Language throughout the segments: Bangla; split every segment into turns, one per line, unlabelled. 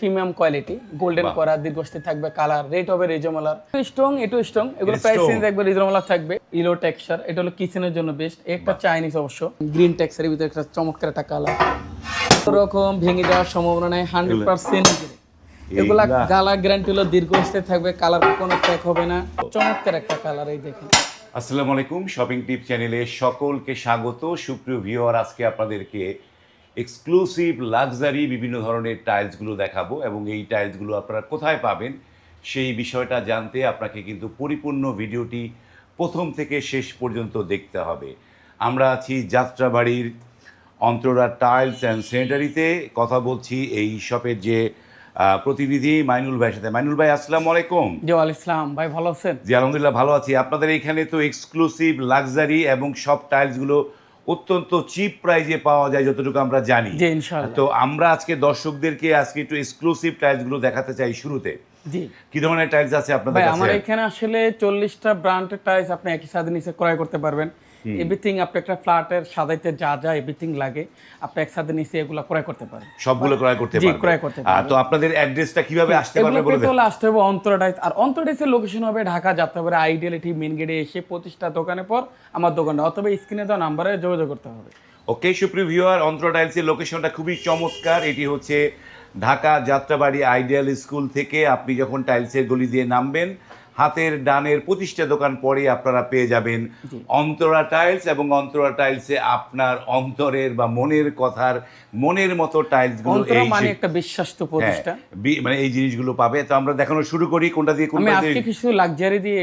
প্রিমিয়াম কোয়ালিটি গোল্ডেন করা দীর্ঘস্থায়ী থাকবে কালার রেট হবে রিজনেবল স্ট্রং একটু স্ট্রং এগুলো প্রাইস। চেঞ্জ থাকবে রিজনেবল থাকবে। ইলো টেক্সচার এটা হলো কিচেনের জন্য বেস্ট একটা চাইনিজ অবশ্য। গ্রিন টেক্সচারের ভিতরে একটা চমৎকার একটা কালার রকম ভেঙে যাওয়ার সম্ভাবনা নেই হান্ড্রেড পার্সেন্ট এগুলা গালা গ্যারান্টি হলো দীর্ঘস্থায়ী থাকবে কালার কোনো ফ্যাক হবে না। চমৎকার একটা কালার এই দেখেন।
আসসালামু আলাইকুম শপিং টিপ চ্যানেলে সকলকে স্বাগত। সুপ্রিয় ভিউয়ার আজকে আপনাদেরকে এক্সক্লুসিভ লাক্সারি বিভিন্ন ধরনের টাইলসগুলো দেখাবো এবং এই টাইলসগুলো আপনারা কোথায় পাবেন সেই বিষয়টা জানতে আপনাকে কিন্তু পরিপূর্ণ ভিডিওটি প্রথম থেকে শেষ পর্যন্ত দেখতে হবে। আমরা আছি যাত্রাবাড়ির অন্তরা টাইলস অ্যান্ড স্যানিটারিতে কথা বলছি এই শপের যে প্রতিনিধি মাইনুল ভাইয়ের সাথে। মাইনুল ভাই আসসালামু আলাইকুম।
জওয়াল ইসলাম ভাই ভালো আছেন?
জি আলহামদুলিল্লাহ ভালো আছি। আপনাদের এখানে তো এক্সক্লুসিভ লাক্সারি এবং সব টাইলসগুলো অত্যন্ত চিপ প্রাইজে পাওয়া যায় যতটুকু আমরা জানি। তো আমরা আজকে দর্শকদেরকে আজকে একটু এক্সক্লুসিভ টাইলসগুলো দেখাতে চাই শুরুতে।
জি।
কি ধরনের টাইলস আছে আপনাদের
আমার এখানে আসলে চল্লিশটা ব্র্যান্ডের টাইলস আপনি একই সাথে নিচে ক্রয় করতে পারবেন। এভরিথিং আপনি একটা ফ্ল্যাটের সাজাইতে যা যা এভরিথিং লাগে আপনি একসাথে নিচে এগুলো ক্রয় করতে পারেন।
সবগুলো ক্রয় করতে
জি,
পারবে।
ক্রয় করতে
আহ, তো আপনাদের অ্যাড্রেসটা কীভাবে আসতে পারবে বলে
হলে আসতে হবে অন্তরা টাইলস আর অন্তরা টাইলসের লোকেশন হবে ঢাকা যাত্রাবাড়ি আইডিয়ালিটি মেন গেটে এসে প্রতিষ্ঠা দোকানের পর আমার দোকানটা। অথবা স্ক্রিনে দেওয়া নাম্বারে যোগাযোগ করতে হবে।
ওকে সুপ্রিয় ভিউয়ার অন্ত্র টাইলসের লোকেশনটা খুবই চমৎকার। এটি হচ্ছে ঢাকা যাত্রাবাড়ি আইডিয়াল স্কুল থেকে আপনি যখন টাইলসের গলি দিয়ে নামবেন হাতের ডানের প্রতিষ্ঠা দোকান পরে আপনারা পেয়ে যাবেন অন্তরা টাইলস এবং অন্তরা টাইলসে আপনার অন্তরের বা মনের কথার মনের মতো টাইলসগুলো
অন্তরা
এই
মানে একটা বিশ্বাস্ত
হ্যাঁ,
প্রতিষ্ঠা।
মানে এই জিনিসগুলো পাবে। তো আমরা দেখানো শুরু করি কোনটা দিয়ে কোনটা দিয়ে
আজকে কিছু লাক্সারি দিয়ে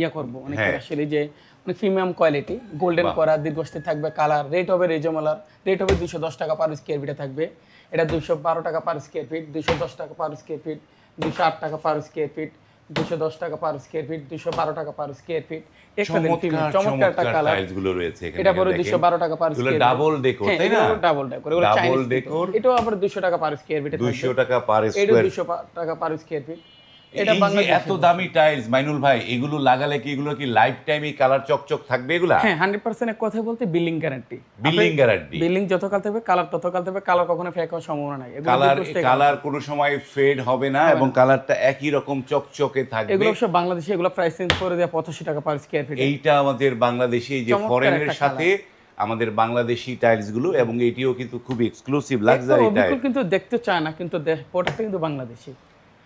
ইয়া করব অনেক
হ্যাঁ।
আসলে যে মানে প্রিমিয়াম কোয়ালিটি গোল্ডেন। করা দীর্ঘস্থায়ী থাকবে কালার রেট হবে রেজমেলার রেট হবে দুশো দশ টাকা পার স্কোয়ার ফিটে থাকবে। এটা দুশো বারো টাকা পার স্কোয়ার ফিট দুশো দশ টাকা পার স্কোয়ার ফিট দুশো আট টাকা পার স্কোয়ার ফিট দুশো দশ টাকা পার স্কোয়ার ফিট দুশো বারো টাকা পার স্কোয়ার ফিট
চমৎকার
চমৎকার একটা কালার
টাইলসগুলো রয়েছে
এটা পরে দুশো বারো টাকা পার স্কোয়ার
ডাবল ডেকোর তাই না?
ডাবল ডেকোর
ডাবল ডেকোর
এটাও আবার দুশো টাকা পার স্কোয়ার ফিট
দুইশো টাকা পার স্কোয়ার
দুশো টাকা পার স্কোয়ার ফিট এটা
এত দামি টাইলস মাইনুল ভাই এগুলো লাগালে কি এগুলো কি লাইফ টাইম কালার চকচক থাকবে এগুলা?
হ্যাঁ হান্ড্রেড পার্সেন্ট কথা বলতে building guarantee
building guarantee
building যত কাল থাকবে কালার তত কাল থাকবে কালার কখনো ফেক হওয়ার সম্ভাবনা নাই।
কালার কালার কোনো সময় ফেড হবে না এবং কালারটা একই রকম চকচকে থাকবে।
এগুলো অবশ্য বাংলাদেশে এগুলো প্রাইস চেঞ্জ করে দেওয়া পঁচাশি টাকা পার স্কোয়ার ফিট
এইটা আমাদের বাংলাদেশি যে ফরেনের সাথে আমাদের বাংলাদেশি টাইলসগুলো এবং এটিও কিন্তু খুবই এক্সক্লুসিভ লাক্সারি টাইল
কিন্তু দেখতে চায় না কিন্তু প্রোডাক্টটা কিন্তু বাংলাদেশি।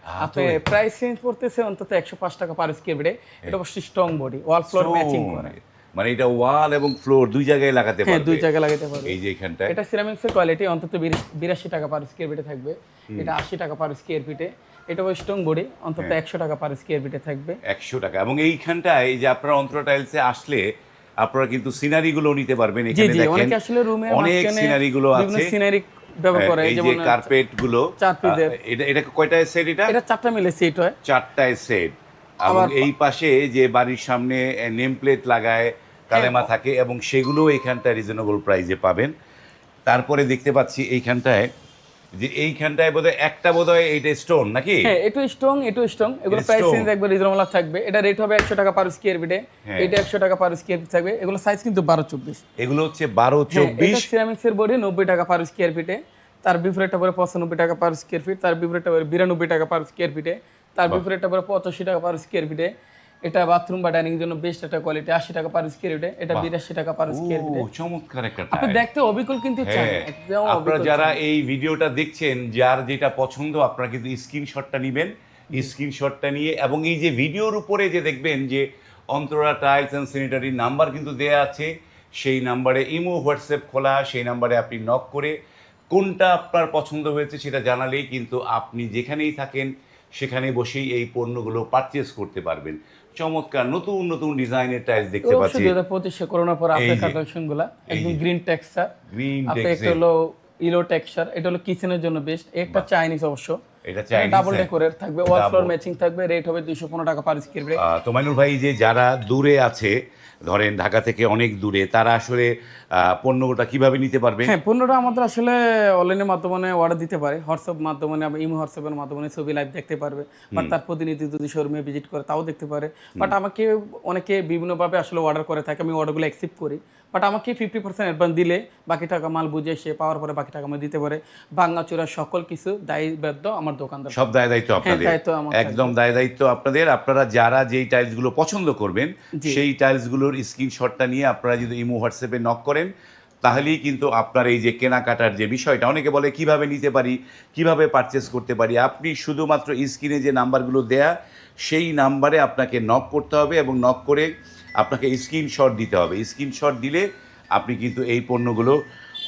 আপনি প্রাইস চেঞ্জ করতেছে অন্তত একশো পাঁচ টাকা পার স্কোয়ার ফিটে এটা অবশ্যই strong body wall floor matching করে।
মানে এটা ওয়াল এবং ফ্লোর দুই জায়গায় লাগাতে
হ্যাঁ দুই জায়গায় লাগাতে পারবে।
এই যে এখানটায়
এটা সিরামিক্সের কোয়ালিটি অন্তত বিরাশ- বিরাশি টাকা পার স্কোয়ার ফিটে থাকবে। এটা আশি টাকা পার স্কোয়ার ফিটে এটা স্ট্রং বডি অন্তত
হ্যাঁ।
একশো টাকা পার স্কোয়ার ফিটে থাকবে।
একশো টাকা। এবং এইখানটায় এই যে আপনারা অন্ত্র টাইলসে আসলে আপনারা কিন্তু সিনারি গুলো নিতে পারবেন। এখানে দেখেন
অনেকে আসলে রুমে
অনেক সিনারি গুলো
বিভিন্ন সিনারি ব্যবহার করে
এই যে কার্পেটগুলো এটা এটা কয়টা সেট এটা?
এটা চারটা মিলে সেট হয়।
চারটায় সেট এবং এই পাশে যে বাড়ির সামনে নেম প্লেট লাগায় কালেমা
হ্যাঁ।
থাকে এবং সেগুলো এইখানটায় রিজনেবল প্রাইসে পাবেন। তারপরে দেখতে পাচ্ছি এইখানটায় যে এইখানটায় বোধহয় একটা বোধহয় এইটা স্টোন নাকি?
হ্যাঁ একটু স্ট্রং একটু স্ট্রং এগুলো প্রাইস। চেঞ্জ একবার রিজনেবল থাকবে। এটা রেট হবে একশো টাকা পার স্কোয়ার ফিটে
হ্যাঁ।
এটা একশো টাকা পার স্কোয়ার ফিট থাকবে। এগুলো সাইজ কিন্তু বারো চব্বিশ।
এগুলো হচ্ছে বারো চব্বিশ।
সিরামিক্সের বডি নব্বই টাকা পার স্কোয়ার ফিটে তার বিপরীতটা পরে পঁচানব্বই টাকা পার স্কোয়ার ফিট তার বিপরীতটা পরে বিরানব্বই টাকা পার স্কোয়ার ফিটে তার বিপরীতটা পরে পঁচাশি টাকা পার স্কোয়ার ফিটে এটা বাথরুম বা ডাইনিং জন্য বেস্ট একটা কোয়ালিটি আশি টাকা পার স্কোয়ার ফিটে এটা বিরাশি টাকা পার স্কোয়ার ফিটে
ও চমৎকার একটা
আপনি দেখতে অবিকল কিন্তু চান
হ্যাঁ।
একদম
আপনারা যারা এই ভিডিওটা দেখছেন যার যেটা পছন্দ আপনারা কিন্তু স্ক্রিনশটটা নেবেন। স্ক্রিনশটটা নিয়ে এবং এই যে ভিডিওর উপরে যে দেখবেন যে Antara tiles and sanitary number কিন্তু দেয়া আছে সেই নাম্বারে ইমো হোয়াটসঅ্যাপ খোলা সেই নাম্বারে আপনি নক করে কোনটা আপনার পছন্দ হয়েছে সেটা জানালেই কিন্তু আপনি যেখানেই থাকেন সেখানে বসেই এই পণ্যগুলো পারচেস করতে পারবেন। চমৎকার নতুন নতুন ডিজাইনের টাইলস দেখতে পাচ্ছি।
হাজার পঁচিশে করোনার পর আপনার কালেকশনগুলো একদম গ্রিন টেক্সচার
গ্রিন
টেক্সচার একটা হলো ইলো টেক্সচার এটা হলো কিচেনের জন্য বেস্ট একটা চাইনিজ অবশ্য।
এটা চাইনিজ
ডাবল। ডেকোরের থাকবে ওয়াল ফ্লোর ম্যাচিং থাকবে রেট হবে দুইশো পনেরো টাকা পার স্কোয়ার ফিট
আহ, তো মাইনুল ভাই যে যারা দূরে আছে ধরেন ঢাকা থেকে অনেক দূরে তারা আসলে পণ্যটা কীভাবে নিতে পারবে?
হ্যাঁ পণ্যটা আমাদের আসলে অনলাইনের মাধ্যমে অর্ডার দিতে পারে। হোয়াটসঅ্যাপ মাধ্যমে ইমো হোয়াটসঅ্যাপের মাধ্যমে ছবি লাইভ দেখতে পারবে। বাট তার প্রতিনিধি যদি শোরুমে ভিজিট করে তাও দেখতে পারে। বাট আমাকে অনেকে বিভিন্নভাবে আসলে অর্ডার করে থাকে আমি অর্ডারগুলো অ্যাকসেপ্ট করি। বাট আমাকে ফিফটি পার্সেন্ট অ্যাডভান্স দিলে বাকি টাকা মাল বুঝে সে পাওয়ার পরে বাকি টাকা আমি দিতে পারে। ভাঙ্গাচোরা সকল কিছু দায়ী বাধ্য আমার দোকানদার।
সব দায় দায়িত্ব আপনাদের। একদম দায় দায়িত্ব আপনাদের। আপনারা যারা যেই টাইলসগুলো পছন্দ করবেন। সেই টাইলসগুলোর স্ক্রিনশটটা নিয়ে আপনারা যদি ইমো হোয়াটসঅ্যাপে নক করেন তাহলেই কিন্তু আপনার এই যে কেনাকাটার যে বিষয়টা অনেকে বলে কীভাবে নিতে পারি কীভাবে পারচেস করতে পারি আপনি শুধুমাত্র স্ক্রিনে যে নাম্বারগুলো দেয়া সেই নাম্বারে আপনাকে নক করতে হবে এবং নক করে আপনাকে স্ক্রিনশট দিতে হবে। স্ক্রিনশট দিলে আপনি কিন্তু এই পণ্যগুলো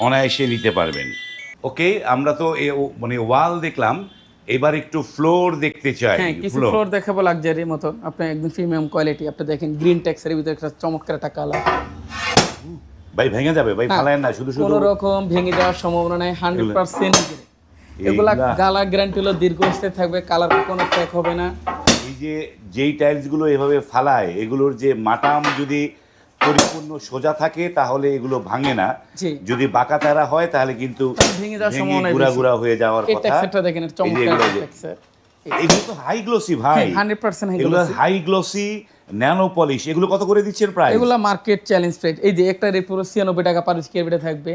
অনায়াসে নিতে পারবেন। ওকে আমরা তো এ মানে ওয়াল দেখলাম এবার একটু ফ্লোর দেখতে চাই
হ্যাঁ কিছু
ফ্লোর
দেখাবো লাক্সারি মতো। আপনি একদম প্রিমিয়াম কোয়ালিটি আপনি দেখেন গ্রিন ট্যাক্সের ভিতরে একটা চমৎকার একটা কালার
ভাই ভেঙে যাবে ভাই
না,
ফালায়েন না শুধু শুধু
কোনো রকম ভেঙে যাওয়ার সম্ভাবনা নাই হান্ড্রেড পার্সেন্ট এগুলা
এইগুলা-
গালা গ্যারান্টি হলো দীর্ঘস্থায়ী থাকবে কালার কোনো ফেক হবে না।
এই যে যেই টাইলসগুলো এভাবে ফালায় এগুলোর যে মাটাম যদি পরিপূর্ণ সোজা থাকে তাহলে এগুলো ভাঙে না। যদি বাঁকা তারা হয় তাহলে কিন্তু
ভেঙে যাওয়ার সম্ভাবনা
গুড়া গুড়া হয়ে যাওয়ার কথা।
দেখেন
এগুলো তো হাই গ্লোসি ভাই। হাই গ্লোসি ন্যানো পলিশ এগুলো কত করে দিচ্ছেন প্রাইস
এগুলা মার্কেট চ্যালেঞ্জ রেট এই যে একটা রেট পুরো ছিয়ানব্বই টাকা পার স্কোয়ার ফিটে থাকবে।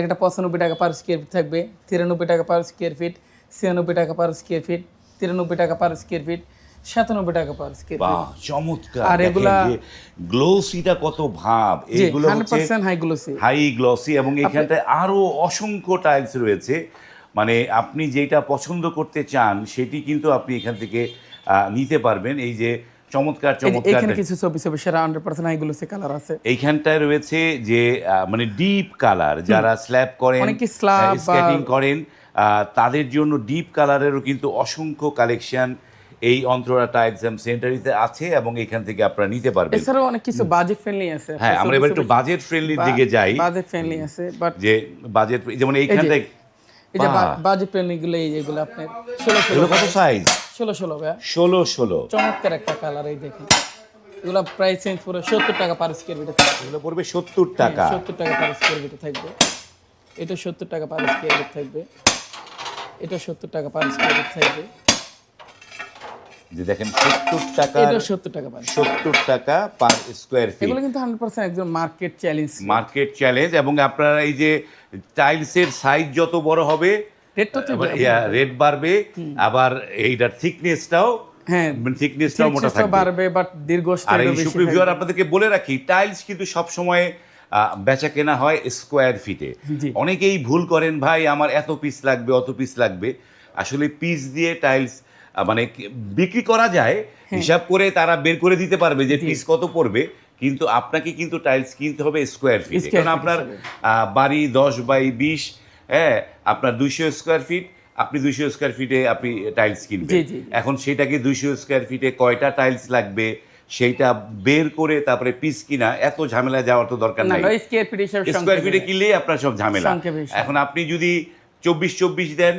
একটা পঁচানব্বই টাকা পার স্কোয়ার ফিট থাকবে। তিরানব্বই টাকা পার স্কোয়ার ফিট ছিয়ানব্বই টাকা পার স্কোয়ার ফিট তিরানব্বই টাকা পার স্কোয়ার ফিট সাতানব্বই টাকা পার
বাহ চমৎকার।
আর এগুলা-
গ্লোসিটা কত ভাব।
হাই গ্লোসি
হাই গ্লসি এবং এখানটায় আরও অসংখ্য টাইলস রয়েছে। মানে আপনি যেটা পছন্দ করতে চান সেটি কিন্তু আপনি এখান থেকে নিতে পারবেন। এই যে চমৎকার চমৎকার
এখানে কিছু ছবি ছবি সেরা হান্ড্রেড পার্সেন্ট হাই কালার আছে।
এইখানটায় রয়েছে যে মানে ডিপ কালার যারা স্ল্যাব করেন
অনেকে
স্কেটিং করেন তাদের জন্য ডিপ কালারেরও কিন্তু অসংখ্য কালেকশন এই অন্তরাটা এক্সাম সেন্টারিতে আছে এবং এখান থেকে আপনারা নিতে পারবেন।
এছাড়াও অনেক কিছু বাজেট ফ্রেন্ডলি আছে।
হ্যাঁ আমরা এবার একটু বাজেট ফ্রেন্ডলির দিকে যাই।
বাজেট ফ্রেন্ডলি আছে বাট
যে বাজেট যেমন এইখানটায়
এই যে বাজেট ফ্রেন্ডলি গুলো এই যেগুলো আপনার ষোলো ষোলো
এগুলো কত সাইজ
ষোলো ষোলো ভাইয়া।
ষোলো ষোলো।
চমৎকার একটা কালার এই দেখেন। এগুলো প্রাইস চেঞ্জ পুরো সত্তর টাকা পার স্কোয়ার ফিটে থাকবে।
এগুলো পড়বে সত্তর টাকা।
সত্তর টাকা পার স্কোয়ার ফিটে থাকবে। এটা সত্তর টাকা পার স্কোয়ার ফিট থাকবে। এটা সত্তর টাকা পার স্কোয়ার ফিট থাকবে।
যে দেখেন সত্তর টাকা
সত্তর টাকা
সত্তর টাকা পার স্কোয়ার ফিট
এগুলো কিন্তু হান্ড্রেড পার্সেন্ট একদম মার্কেট চ্যালেঞ্জ
মার্কেট চ্যালেঞ্জ এবং আপনারা এই যে টাইলসের সাইজ যত বড় হবে রেট বাড়বে আবার এইটার থিকনেসটাও
হ্যাঁ
থিকনেসটাও মোটা
চিকিৎসা
থাকবে।
বাড়বে বাট
আর এই
বেশি
আপনাদেরকে বলে রাখি টাইলস কিন্তু সব সময় বেচা কেনা হয় স্কোয়ার ফিটে অনেকেই ভুল করেন ভাই আমার এত পিস লাগবে অত পিস লাগবে। আসলে পিস দিয়ে টাইলস মানে বিক্রি করা যায়
হ্যাঁ।
হিসাব করে তারা বের করে দিতে পারবে যে পিস কত পড়বে কিন্তু আপনাকে কিন্তু টাইলস কিনতে হবে স্কোয়ার ফিট কারণ আপনার বাড়ি দশ বাই বিশ হ্যাঁ আপনার দুইশো স্কোয়ার ফিট আপনি দুইশো স্কোয়ার ফিটে আপনি টাইলস কিনবেন। এখন সেটাকে দুইশো স্কোয়ার ফিটে কয়টা টাইলস লাগবে সেইটা বের করে তারপরে পিস কিনা এত ঝামেলা যাওয়ার তো দরকার নাই।
স্কোয়ার ফিটে
কিনলেই আপনার সব ঝামেলা। এখন আপনি যদি চব্বিশ চব্বিশ দেন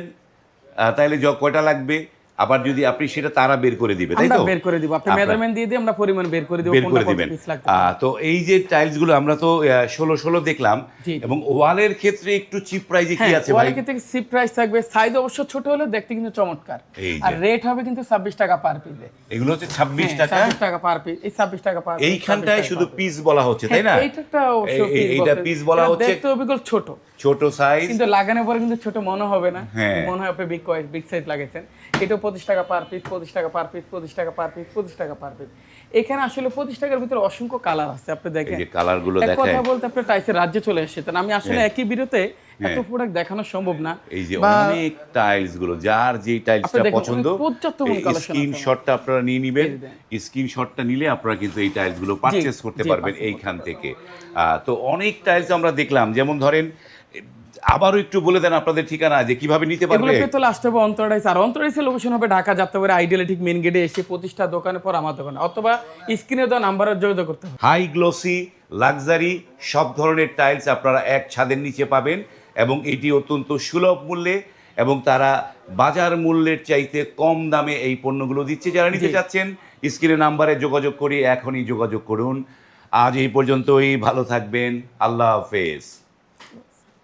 তাহলে কয়টা লাগবে? আবার যদি আপনি সেটা তারা বের করে দিবে তাই তো?
বের করে দিব। আপনি মেজারমেন্ট দিয়ে দিয়ে আমরা পরিমাণ বের করে দিব
বের করে
কত
দিবেন।
লাগবে।
তো এই যে টাইলসগুলো আমরা তো ষোলো ষোলো দেখলাম এবং ওয়ালের ক্ষেত্রে একটু চিপ প্রাইজে কি
হ্যাঁ
আছে ভাই?
ওয়ালের থেকে সিপ প্রাইস থাকবে। সাইজ অবশ্য ছোট হলে দেখতে কিন্তু চমৎকার। আর রেট হবে কিন্তু ছাব্বিশ টাকা পার পিসে
এগুলো হচ্ছে ছাব্বিশ টাকা?
ছাব্বিশ টাকা পার পিস এই ছাব্বিশ টাকা পার
এইখানটায় শুধু পিস বলা হচ্ছে তাই না?
এইটা অবশ্য
এই- এই- এইটা পিস বলা হচ্ছে
দেখতে অবিকল ছোট।
ছোট সাইজ
কিন্তু লাগানোর পরে কিন্তু ছোট মনে হবে না।
হ্যাঁ।
মনে হয় আপনি বিগ বিগ সাইজ লাগাইছেন। এটা পঁচিশ টাকা পার পিস পঁচিশ টাকা পার পিস পঁচিশ টাকা পার পিস পঁচিশ টাকা পার পিস এখানে আসলে পঁচিশ টাকার ভিতরে অসংখ্য কালার আছে আপনি দেখেন।
কালারগুলো
কথা বলতে আপনি টাইসের রাজ্যে চলে এসেছেন। আমি আসলে
হ্যাঁ।
একই বিরতে এত
হ্যাঁ।
প্রোডাক্ট দেখানো সম্ভব না।
এই যে অনেক টাইলসগুলো যার যে টাইলসটা পছন্দ স্ক্রিনশটটা আপনারা নিয়ে নেবেন। স্ক্রিনশটটা নিলে আপনারা কিন্তু এই টাইলসগুলো পারচেস করতে পারবেন এইখান থেকে। তো অনেক টাইলস আমরা দেখলাম। যেমন ধরেন আবারও একটু বলে দেন আপনাদের ঠিকানা যে কীভাবে নিতে পারবে।
পেতে হলে আসতে হবে অন্তরাইস আর অন্তরাইসের লোকেশন হবে ঢাকা যাত্রাবাড়ি আইডিয়ালি ঠিক মেন গেটে এসে প্রতিষ্ঠা দোকানের পর আমার দোকানে। অথবা স্ক্রিনে দেওয়া নাম্বারে যোগাযোগ করতে হবে।
হাই গ্লোসি লাক্সারি সব ধরনের টাইলস আপনারা এক ছাদের নিচে পাবেন এবং এটি অত্যন্ত সুলভ মূল্যে এবং তারা বাজার মূল্যের চাইতে কম দামে এই পণ্যগুলো দিচ্ছে যারা নিতে। চাচ্ছেন। স্ক্রিনে নাম্বারে যোগাযোগ করে এখনই যোগাযোগ করুন। আজ এই পর্যন্তই ভালো থাকবেন আল্লাহ হাফেজ।